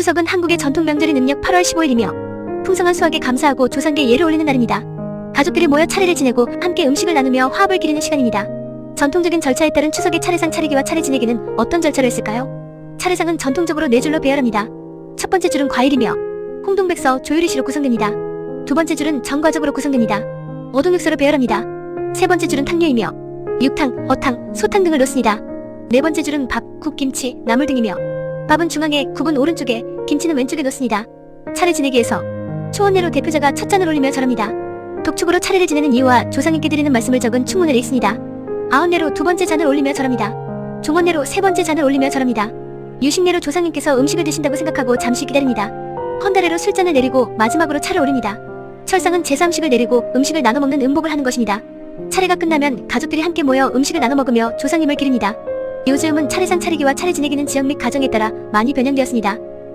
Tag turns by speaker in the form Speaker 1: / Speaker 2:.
Speaker 1: 추석은 한국의 전통 명절인 음력 8월 15일이며 풍성한 수확에 감사하고 조상께 예를 올리는 날입니다. 가족들이 모여 차례를 지내고 함께 음식을 나누며 화합을 기리는 시간입니다. 전통적인 절차에 따른 추석의 차례상 차리기와 차례 지내기는 어떤 절차를 했을까요? 차례상은 전통적으로 네 줄로 배열합니다. 첫 번째 줄은 과일이며 홍동백서, 조유리시로 구성됩니다. 두 번째 줄은 정과적으로 구성됩니다. 어동육서로 배열합니다. 세 번째 줄은 탕류이며 육탕, 어탕, 소탕 등을 놓습니다. 네 번째 줄은 밥, 국, 김치, 나물 등이며 밥은 중앙에, 국은 오른쪽에, 김치는 왼쪽에 놓습니다. 차례 지내기에서 초원내로 대표자가 첫 잔을 올리며 절합니다. 독촉으로 차례를 지내는 이유와 조상님께 드리는 말씀을 적은 충문을 읽습니다. 아흔내로 두 번째 잔을 올리며 절합니다. 종원내로 세 번째 잔을 올리며 절합니다. 유식내로 조상님께서 음식을 드신다고 생각하고 잠시 기다립니다. 헌다래로 술잔을 내리고 마지막으로 차를 올립니다. 철상은 제사음식을 내리고 음식을 나눠 먹는 음복을 하는 것입니다. 차례가 끝나면 가족들이 함께 모여 음식을 나눠 먹으며 조상님을 기립니다. 요즘은 차례상 차리기와 차례 지내기는 지역 및 가정에 따라 많이 변형되었습니다.